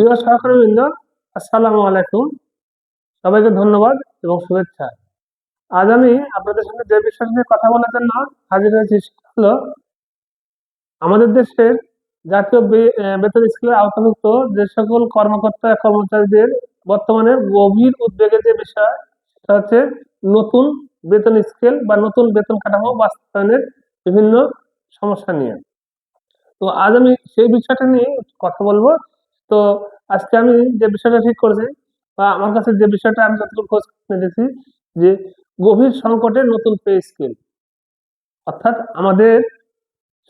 প্রিয় সহকর্মীবৃন্দ, আসসালামু আলাইকুম। সবাইকে ধন্যবাদ এবং শুভেচ্ছা। আজ আমি আপনাদের সঙ্গে যে বিষয় নিয়ে কথা বলার জন্য হাজির হয়েছি সেটা হলো, আমাদের দেশের জাতীয় বেতন স্কেলের আওতাভুক্ত যে সকল কর্মকর্তা কর্মচারীদের বর্তমানে গভীর উদ্বেগের যে বিষয়, সেটা হচ্ছে নতুন বেতন স্কেল বা নতুন বেতন কাঠামো বাস্তবায়নের বিভিন্ন সমস্যা নিয়ে। তো আজ আমি সেই বিষয়টা নিয়ে কথা বলব। তো আজকে আমি যে বিষয়টা ঠিক করেছি বা আমার কাছে যে বিষয়টা আমি যতটুকু খোঁজ নিয়েছি যে গভীর সংকটের নতুন পে স্কেল। অর্থাৎ আমাদের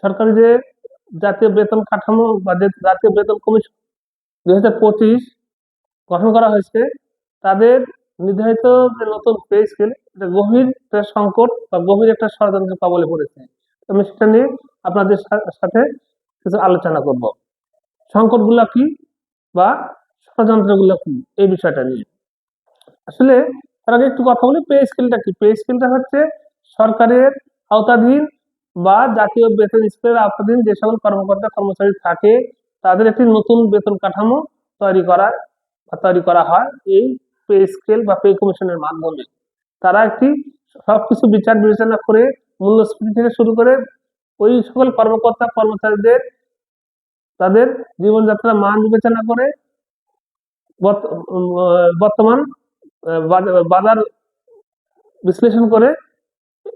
সরকারি যে জাতীয় বেতন কাঠামো বা জাতীয় বেতন কমিশন দুই হাজার পঁচিশ গঠন করা হয়েছে, তাদের নির্ধারিত যে নতুন পে স্কেল, এটা গভীর একটা সংকট বা গভীর একটা ষড়যন্ত্র কবলে পড়েছে। আমি সেটা নিয়ে আপনাদের সাথে কিছু আলোচনা করব। সংকটগুলো কি? বা ষড়যন্ত্রগুলো কি? এই বিষয়টা নিয়ে। আসলে তার আগে একটু কথা বলি পে স্কেলটা কি? পে স্কেলটা হচ্ছে সরকারের আওতাধীন বা জাতীয় বেতন স্কেলের আওতাধীন যে সকল কর্মকর্তা, কর্মচারী থাকে, তাদের একটি নতুন বেতন কাঠামো তৈরি করা বা তৈরি করা হয় এই পে স্কেল বা পে কমিশনের মাধ্যমে। তারা একটি সবকিছু বিচার বিবেচনা করে মূল্যস্ফীতি থেকে শুরু করে ওই সকল কর্মকর্তা, কর্মচারীদের তাদের জীবনযাত্রার মান বিবেচনা করে বর্তমান বাজার বিশ্লেষণ করে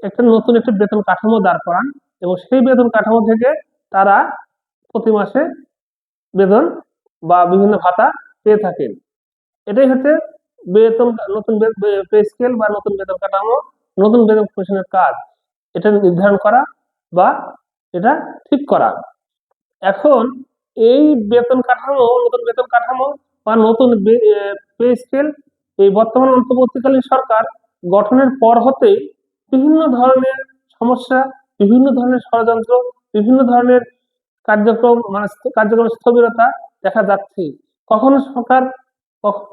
একটা নতুন একটা বেতন কাঠামো দাঁড় করান এবং সেই বেতন কাঠামো থেকে তারা প্রতি মাসে বেতন বা বিভিন্ন ভাতা পেয়ে থাকেন। এটাই হচ্ছে বেতন, নতুন পে স্কেল বা নতুন বেতন কাঠামো, নতুন বেতন কমিশনের কাজ। এটা নির্ধারণ করা বা এটা ঠিক করা। এখন এই বেতন কাঠামো, নতুন বেতন কাঠামো বা নতুন এই বর্তমান অন্তর্বর্তীকালীন সরকার গঠনের পর হতেই বিভিন্ন ধরনের সমস্যা, বিভিন্ন ধরনের ষড়যন্ত্র, বিভিন্ন ধরনের কার্যক্রম মানে কার্যক্রম স্থবিরতা দেখা যাচ্ছে। কখনো সরকার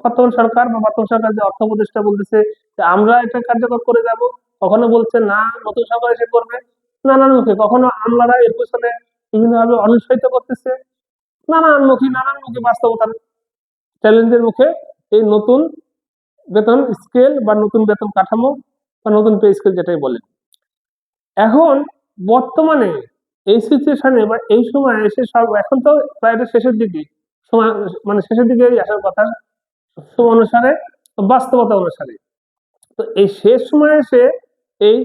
বর্তমান সরকার বা বর্তমান সরকার যে অর্থ উপদেষ্টা বলতেছে যে আমরা এটা কার্যকর করে যাব, কখনো বলছে না, নতুন সরকার এসে করবে, নানান মুখে কখনো আমলারা এর পিছনে বিভিন্নভাবে অনুৎসাহিত করতেছে নানানমুখী নানানমুখী বাস্তবতার চ্যালেঞ্জের মুখে এই নতুন বেতন স্কেল বা নতুন বেতন কাঠামো বা নতুন পে স্কেল যেটাই বলে এখন বর্তমানে এই সিচুয়েশনে বা এই সময় এসে সব, এখন তো প্রায় শেষের দিকে, সময় মানে শেষের দিকে আসার কথা সময় অনুসারে, বাস্তবতা অনুসারে। তো এই শেষ সময়ে এসে এই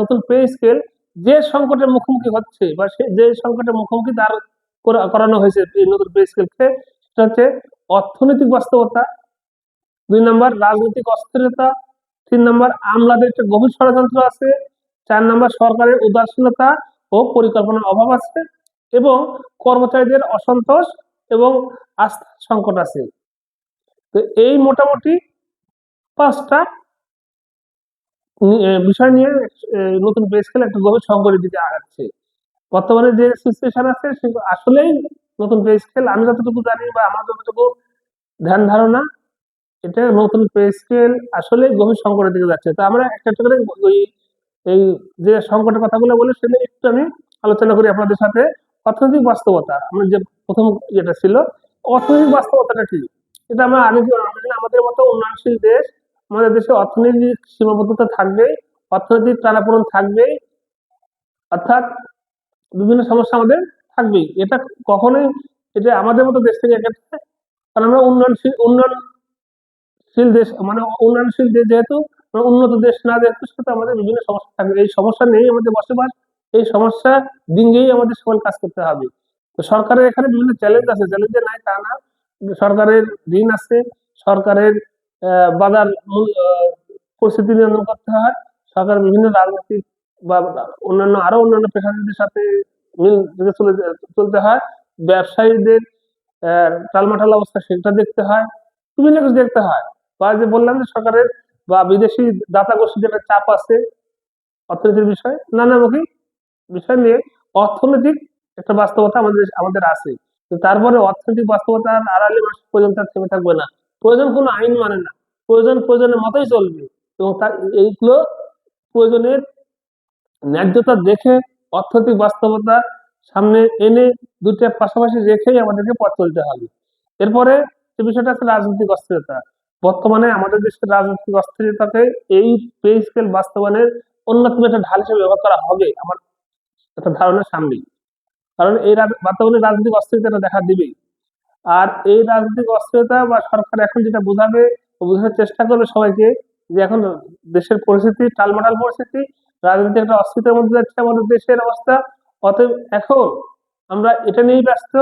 নতুন পে স্কেল যে সংকটের মুখোমুখি হচ্ছে বা যে সংকটের মুখোমুখি করা- করানো হয়েছে নতুন পে স্কেলকে সেটা হচ্ছে অর্থনৈতিক বাস্তবতা। দুই নম্বর, রাজনৈতিক অস্থিরতা। তিন নম্বর, আমলাদের একটা গভীর ষড়যন্ত্র আছে। চার নম্বর, সরকারের উদাসীনতা ও পরিকল্পনার অভাব আছে এবং কর্মচারীদের অসন্তোষ এবং আস্থা সংকট আছে। তো এই মোটামুটি পাঁচটা বিষয় নিয়ে নতুন পে স্কেল একটা গভীর সংকটের দিকে আগাচ্ছে। বর্তমানে যে সিচুয়েশন আছে, সে আসলেই নতুন পে খেল আমি যতটুকু জানি বা আমার যতটুকু ধ্যান ধারণা, এটা নতুন পে স্কেল আসলে গভীর সংকটের দিকে যাচ্ছে। তো আমরা একটা একটা করে ওই এই যে সংকটের কথাগুলো বলে সেটা একটু আমি আলোচনা করি আপনাদের সাথে। অর্থনৈতিক বাস্তবতা, আমরা যে প্রথম যেটা ছিল, অর্থনৈতিক বাস্তবতাটা কি? এটা আমরা আগে আমাদের মতো উন্নয়নশীল দেশ আমাদের দেশে অর্থনৈতিক সীমাবদ্ধতা থাকবে, অর্থনৈতিক টানাপোড়েন থাকবে, অর্থাৎ বিভিন্ন সমস্যা আমাদের থাকবেই। এটা কখনোই, এটা আমাদের মতো দেশ থেকে এক্ষেত্রে কারণ আমরা উন্নয়নশীল উন্নয়নশীল দেশ মানে উন্নয়নশীল দেশ যেহেতু উন্নত দেশ না যেহেতু সেহেতু আমাদের বিভিন্ন সমস্যা থাকবে। এই সমস্যা নেই আমাদের বসবাস, এই সমস্যা গিয়েই আমাদের সকল কাজ করতে হবে। তো সরকারের এখানে বিভিন্ন চ্যালেঞ্জ আছে। চ্যালেঞ্জে নাই তা না। সরকারের ঋণ আছে, সরকারের বাজার পরিস্থিতি নিয়ন্ত্রণ করতে হয়। সরকার বিভিন্ন রাজনৈতিক বা অন্যান্য আরও অন্যান্য পেশাজীবীদের সাথে মিল রেখে চলে চলতে হয়। ব্যবসায়ীদের টালমাটাল অবস্থা সেটা দেখতে হয়, বিভিন্ন কিছু দেখতে হয়। বা যে বললাম যে সরকারের বা বিদেশি দাতা গোষ্ঠীর একটা চাপ আছে অর্থনীতির বিষয়ে, নানামুখী বিষয় নিয়ে অর্থনৈতিক একটা বাস্তবতা আমাদের আমাদের আছে। তারপরে অর্থনৈতিক বাস্তবতার আড়ালে মানুষ পর্যন্ত থেমে থাকবে না। প্রয়োজন কোনো আইন মানে না। প্রয়োজন, প্রয়োজনের মতোই চলবে। এবং তার এইগুলো প্রয়োজনের ন্যায্যতা দেখে অর্থনৈতিক বাস্তবতা সামনে এনে দুইটা পাশাপাশি রেখেই আমাদেরকে পথ চলতে হবে। এরপরে যে বিষয়টা আছে রাজনৈতিক অস্থিরতা। বর্তমানে আমাদের দেশের রাজনৈতিক অস্থিরতাকে এই পে স্কেল বাস্তবায়নের অন্যতম একটা ঢাল হিসেবে ব্যবহার করা হবে আমার একটা ধারণা সামনে কারণ এই বর্তমানে রাজনৈতিক অস্থিরতা দেখা দিবেই। আর এই রাজনৈতিক অস্থিরতা বা সরকার এখন যেটা বোঝাবে বোঝানোর চেষ্টা করবে সবাইকে যে এখন দেশের পরিস্থিতি, টালমাটাল পরিস্থিতি রাজনীতি একটা অস্থিরতার মধ্যে যাচ্ছে আমাদের দেশের অবস্থা। অতএব এখন আমরা এটা নিয়েই ব্যস্ত।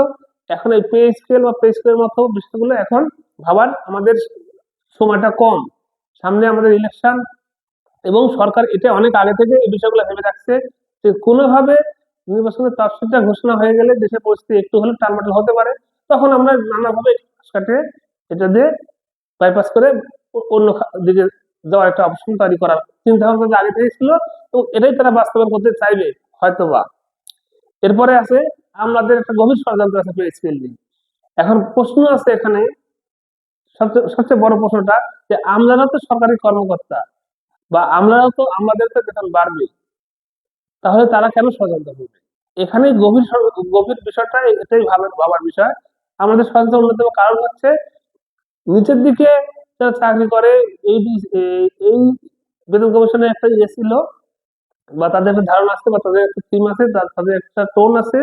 এখন এই পে স্কেল বা পে স্কেলের মতো বিষয়গুলো এখন ভাবার আমাদের সময়টা কম। সামনে আমাদের ইলেকশন এবং সরকার এটা অনেক আগে থেকে এই বিষয়গুলো ভেবে রাখছে যে কোনোভাবে নির্বাচনের তফসিলটা ঘোষণা হয়ে গেলে দেশের পরিস্থিতি একটু হলে টালমাটাল হতে পারে। তখন আমরা নানাভাবে কাটে, এটা দিয়ে বাইপাস করে অন্য দিকে যাওয়ার একটা অপশন তৈরি করার চিন্তা ভাবনা আগে থেকে ছিল এবং এটাই তারা বাস্তবায়ন করতে চাইবে, হয়তোবা। এরপরে আছে, আমাদের একটা গভীর ষড়যন্ত্র আছে পে স্কেল নিয়ে। এখন প্রশ্ন আছে এখানে, সবচেয়ে সবচেয়ে বড় প্রশ্নটা যে আমলারা তো সরকারি কর্মকর্তা, বা আমলারাও তো আমাদের তো বেতন বাড়বে, তাহলে তারা কেন ষড়যন্ত্র করবে? এখানে গভীর গভীর বিষয়টা এটাই ভাবার ভাবার বিষয়। আমাদের ষড়যন্ত্র অন্যতম কারণ হচ্ছে নিচের দিকে যারা চাকরি করে, এই এই- বেতন কমিশনে একটা ইয়ে ছিল বা তাদের একটা ধারণা আছে বা তাদের একটা থিম আছে তাদের একটা টোন আছে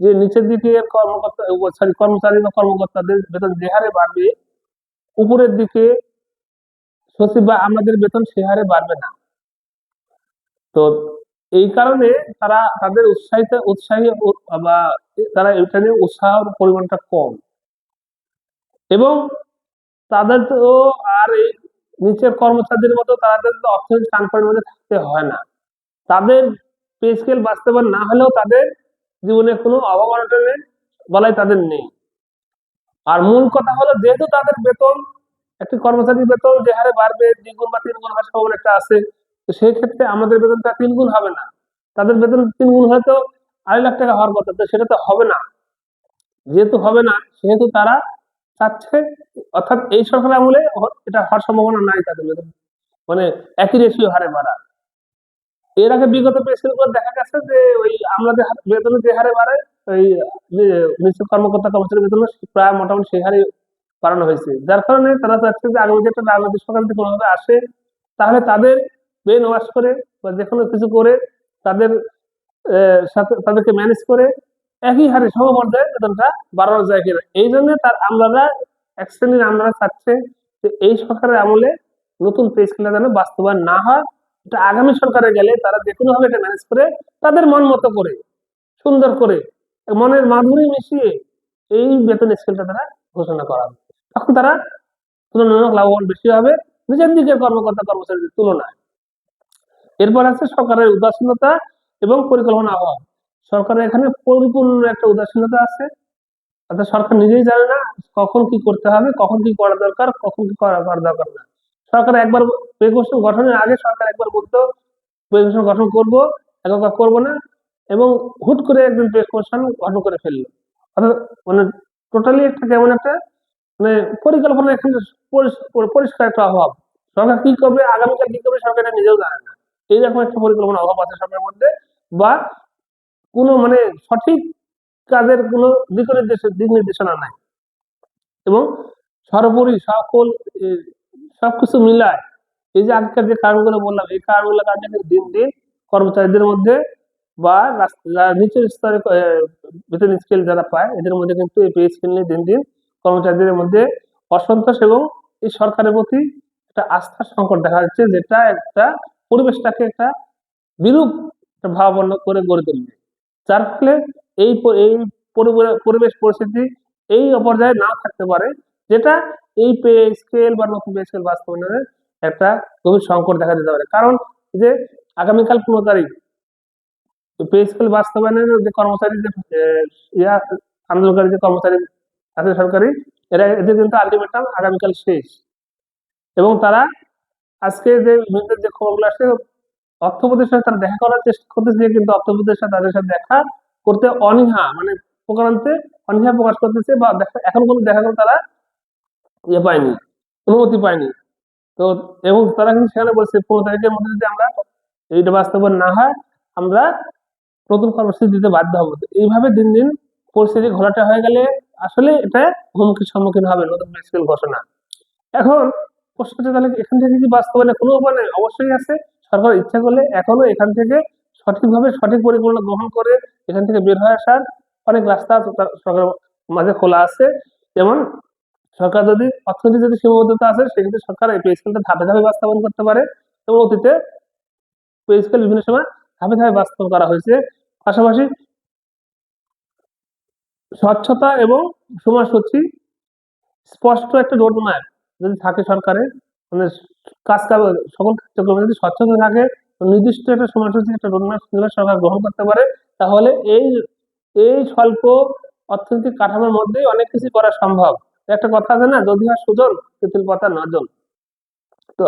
যে নিচের দিকে কর্মকর্তা সরি কর্মচারী বা কর্মকর্তাদের বেতন যে হারে বাড়বে, উপরের দিকে সচিব বা আমাদের বেতন সে হারে বাড়বে না। তো এই কারণে তারা তাদের উৎসাহিত, উৎসাহী বা তারা এটা নিয়ে উৎসাহের পরিমাণটা কম। এবং তাদের তো আর এই নিচের কর্মচারীদের মতো তাদের তো অর্থনৈতিক টানপয়েন্টের মধ্যে থাকতে হয় না। তাদের পে স্কেল বাস্তবায়ন না হলেও তাদের জীবনে কোনো অভাব অনটনের বলাই তাদের নেই। আর মূল কথা হলো যেহেতু তাদের বেতন, একটি কর্মচারীর বেতন যে হারে বাড়বে, দ্বিগুণ বা তিন গুণ হওয়ার সম্ভাবনা একটা আছে তো সেই ক্ষেত্রে আমাদের বেতনটা তিন গুণ হবে না। তাদের বেতন তিন গুণ হয়তো আড়াই লাখ টাকা হওয়ার কথা, তো সেটা তো হবে না। যেহেতু হবে না, সেহেতু তারা চাচ্ছে, অর্থাৎ এই সরকার আমলে এটা হওয়ার সম্ভাবনা নাই তাদের বেতন। মানে একই রেশিও হারে বাড়া। এর আগে বিগত করে দেখা গেছে যে ওই আমাদের বেতন যে হারে বাড়ে, ওই নিশ্চিত কর্মকর্তা কর্মচারী বেতন প্রায় মোটামুটি সেই হারে বাড়ানো হয়েছে। যার কারণে তারা চাচ্ছে যে আগামী যে একটা রাজনৈতিক সরকার যদি আসে, তাহলে তাদের ব্রেন ওয়াশ করে বা যে কোনো কিছু করে তাদের সাথে তাদেরকে ম্যানেজ করে একই হারে সমপর্যায়ে বেতনটা বাড়ানো যায় কিনা। এই জন্য তার আমলারা এক শ্রেণির আমলারা চাচ্ছে যে এই সরকারের আমলে নতুন পে স্কেলটা যেন বাস্তবায়ন না হয়। এটা আগামী সরকারে গেলে তারা যে কোনো ভাবে এটা ম্যানেজ করে তাদের মন মতো করে, সুন্দর করে, মনের মাধুরী মিশিয়ে এই বেতন স্কেলটা তারা ঘোষণা করা। তখন তারা তুলনামূলক লাভবান বেশি হবে। নিজের দিকের কর্মকর্তা কর্মচারীদের তুলনায়। এরপর আছে সরকারের উদাসীনতা এবং পরিকল্পনা অভাব সরকারের এখানে পরিপূর্ণ একটা উদাসীনতা আছে। অর্থাৎ সরকার নিজেই জানে না কখন কি করতে হবে, কখন কি করা দরকার, কখন কি করা করা দরকার না। সরকার একবার পে গঠনের আগে সরকার একবার বলতো পে গঠন করব একবার করব না। এবং হুট করে একদিন পে কমিশন গঠন করে ফেলল। অর্থাৎ মানে টোটালি একটা কেমন একটা মানে পরিকল্পনা এখানে পরিষ্কার একটা অভাব। সরকার কি করবে, আগামীকাল কি করবে সরকার নিজেও জানে না। এইরকম একটা পরিকল্পনা অভাব আছে সরকারের মধ্যে বা কোনো মানে সঠিক কাজের কোনো দিক দিক নির্দেশনা নাই। এবং সর্বোপরি সকল সবকিছু মিলায় এই যে আগেকার যে কারণগুলো বললাম, এই কারণগুলো কারণে দিন দিন কর্মচারীদের মধ্যে বা নিচের স্তরে বেতন স্কেল যারা পায়, এদের মধ্যে কিন্তু এই পে স্কেল নিয়ে দিন দিন কর্মচারীদের মধ্যে অসন্তোষ এবং এই সরকারের প্রতি একটা আস্থার সংকট দেখা যাচ্ছে, যেটা একটা পরিবেশটাকে একটা বিরূপ ভাবাপন্ন করে গড়ে তুলবে। যার ফলে এই এই পরিবেশ পরিস্থিতি এই অপর্যায়ে না থাকতে পারে, যেটা এই পে স্কেল বা নতুন পে স্কেল বাস্তবায়নের একটা গভীর সংকট দেখা দিতে পারে। কারণ যে আগামীকাল পনেরো তারিখ পে স্কেল বাস্তবায়নের যে কর্মচারী যে ইয়া, আন্দোলনকারী যে কর্মচারী আছে সরকারি, এরা, এদের কিন্তু আলটিমেটাম আগামীকাল শেষ। এবং তারা আজকে যে নিউজের যে খবরগুলো আসছে অর্থ সাথে তারা দেখা করার চেষ্টা করতেছে, কিন্তু অর্থ প্রতিষ্ঠান তাদের সাথে দেখা করতে অনীহা মানে প্রকারান্তে অনীহা প্রকাশ করতেছে বা দেখা, এখন কোনো দেখা করে তারা ইয়ে পায়নি, অনুমতি পায়নি। তো, এবং তারা কিন্তু সেখানে বলছে, পনেরো তারিখের মধ্যে যদি আমরা এইটা বাস্তবায়ন না হয়, আমরা নতুন কর্মসূচি দিতে বাধ্য হব। এইভাবে দিন দিন পরিস্থিতি ঘোলাটে হয়ে গেলে আসলে এটা হুমকির সম্মুখীন হবে নতুন ঘোষণা। এখন প্রশ্ন তাহলে এখান থেকে কি বাস্তবায়নের কোনো উপায় নেই? অবশ্যই আছে। সরকার ইচ্ছা করলে এখনও এখান থেকে সঠিকভাবে সঠিক পরিকল্পনা গ্রহণ করে এখান থেকে বের হয়ে আসার অনেক রাস্তা তার সরকারের মাঝে খোলা আছে। যেমন সরকার যদি অর্থনীতি যদি সীমাবদ্ধতা আছে, সেক্ষেত্রে সরকার এই পে স্কেলটা ধাপে ধাপে বাস্তবায়ন করতে পারে এবং অতীতে পে বিভিন্ন সময় ধাপে ধাপে বাস্তবায়ন করা হয়েছে। পাশাপাশি স্বচ্ছতা এবং সময়সূচি স্পষ্ট একটা রোড ম্যাপ যদি থাকে সরকারের মানে কাজ কাজ সকল কার্যক্রমে যদি স্বচ্ছতা থাকে নির্দিষ্ট একটা সময়সূচি, একটা রোড ম্যাপ সরকার গ্রহণ করতে পারে। তাহলে এই এই স্বল্প অর্থনৈতিক কাঠামোর মধ্যেই অনেক কিছু করা সম্ভব। একটা কথা আছে না, যদি হয় সুজন তেঁতুল পাতা নজন তো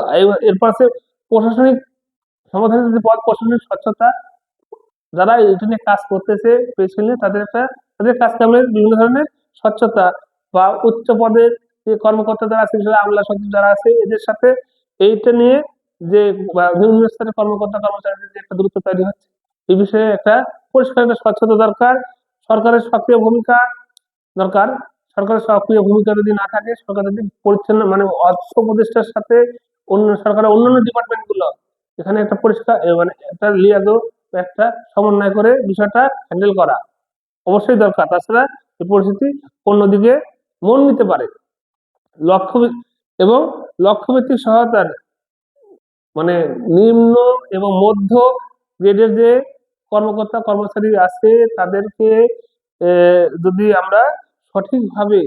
এরপর আছে প্রশাসনিক সমাধানের যে পদ প্রশাসনিক স্বচ্ছতা, যারা এটা কাজ করতেছে, পেছনে তাদের একটা, তাদের কাজ কামের বিভিন্ন ধরনের স্বচ্ছতা বা উচ্চ পদের যে কর্মকর্তা যারা আছে, বিশেষ আমলা সচিব যারা আছে, এদের সাথে এইটা নিয়ে যে বিভিন্ন স্তরের কর্মকর্তা, কর্মচারীদের যে একটা দূরত্ব তৈরি হচ্ছে, এই বিষয়ে একটা পরিষ্কার একটা স্বচ্ছতা দরকার। সরকারের সক্রিয় ভূমিকা দরকার। সরকারের সক্রিয় ভূমিকা যদি না থাকে, সরকার যদি পরিচ্ছন্ন মানে অর্থ উপদেষ্টার সাথে অন্য, সরকারের অন্যান্য ডিপার্টমেন্টগুলো এখানে একটা পরিষ্কার মানে একটা লিয়াজো একটা সমন্বয় করে বিষয়টা হ্যান্ডেল করা অবশ্যই দরকার। তাছাড়া এই পরিস্থিতি অন্যদিকে মন নিতে পারে। লক্ষ্য এবং লক্ষ্যভিত্তিক সহায়তার মানে নিম্ন এবং মধ্য গ্রেডের যে কর্মকর্তা, কর্মচারী আছে, তাদেরকে যদি আমরা সঠিকভাবে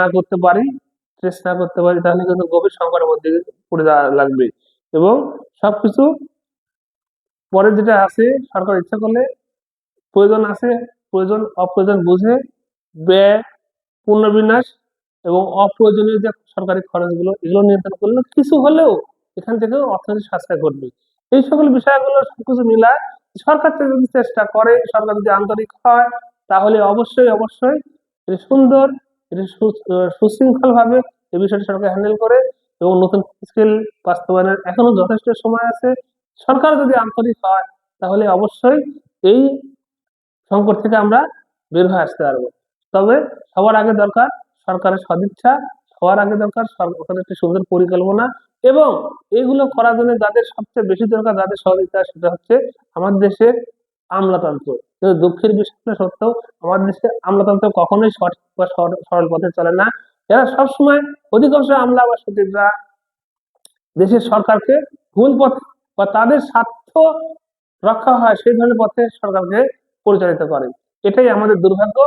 না করতে পারি ট্রেস না করতে পারি, তাহলে কিন্তু গভীর সংকটের মধ্যে পড়ে লাগবে। এবং সবকিছু পরে যেটা আছে, সরকার ইচ্ছা করলে প্রয়োজন আছে, প্রয়োজন, অপ্রয়োজন বুঝে, ব্যয়, পুনর্বিন্যাস এবং অপ্রয়োজনীয় যে সরকারি খরচগুলো, এগুলো নিয়ন্ত্রণ করলে কিছু হলেও এখান থেকে অর্থনৈতিক সাশ্রয় ঘটবে। এই সকল বিষয়গুলো সবকিছু মিলায় সরকার যদি চেষ্টা করে, সরকার যদি আন্তরিক হয়, তাহলে অবশ্যই অবশ্যই এটি সুন্দর, এটি সুশৃঙ্খল ভাবে এই বিষয়টি সরকার হ্যান্ডেল করে এবং নতুন স্কিল বাস্তবায়নের এখনও যথেষ্ট সময় আছে। সরকার যদি আন্তরিক হয়, তাহলে অবশ্যই এই সংকট থেকে আমরা বের হয়ে আসতে পারব। তবে সবার আগে দরকার সরকারের সদিচ্ছা হওয়ার আগে দরকার সরকারের একটি সুন্দর পরিকল্পনা এবং এগুলো করার জন্য যাদের সবচেয়ে বেশি দরকার, যাদের সহযোগিতা, সেটা হচ্ছে আমাদের দেশের আমলাতন্ত্র। কিন্তু দুঃখের বিষয়টা সত্ত্বেও আমাদের দেশে আমলাতন্ত্র কখনোই সঠিক বা সরল পথে চলে না। এরা সবসময় অধিকাংশ আমলা বা সচিবরা দেশের সরকারকে ভুল পথ বা তাদের স্বার্থ রক্ষা হয় সেই ধরনের পথে সরকারকে পরিচালিত করে। এটাই আমাদের দুর্ভাগ্য।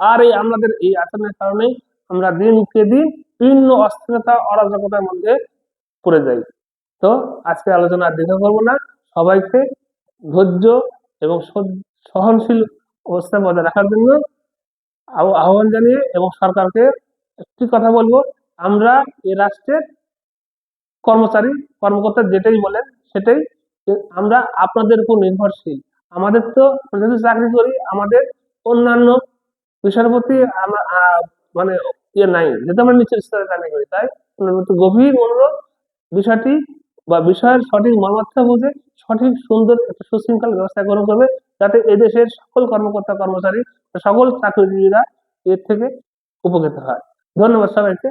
আর এই আমাদের এই আচরণের কারণে আমরা দিন দিনকে দিন বিভিন্ন অস্থিরতা, অরাজকতার মধ্যে পড়ে যাই। তো আজকে আলোচনা দীর্ঘ করব না। সবাইকে ধৈর্য এবং সহনশীল অবস্থা বজায় রাখার জন্য আহ- আহ্বান জানিয়ে এবং সরকারকে একটি কথা বলব। আমরা এ রাষ্ট্রের কর্মচারী, কর্মকর্তা যেটাই বলেন সেটাই আমরা আপনাদের উপর নির্ভরশীল। আমাদের তো যেহেতু চাকরি করি, আমাদের অন্যান্য বিষয়ের প্রতি আমরা মানে ইয়ে নাই। যেহেতু আমরা নিচের স্তরে কানে করি, তাই একটু গভীর অনুরোধ বিষয়টি বা বিষয়ের সঠিক মর্মার্থা বুঝে সঠিক, সুন্দর একটা সুশৃঙ্খল ব্যবস্থা গ্রহণ করবে যাতে এদেশের সকল কর্মকর্তা, কর্মচারী সকল চাকরিজীবীরা এর থেকে উপকৃত হয়। ধন্যবাদ সবাইকে।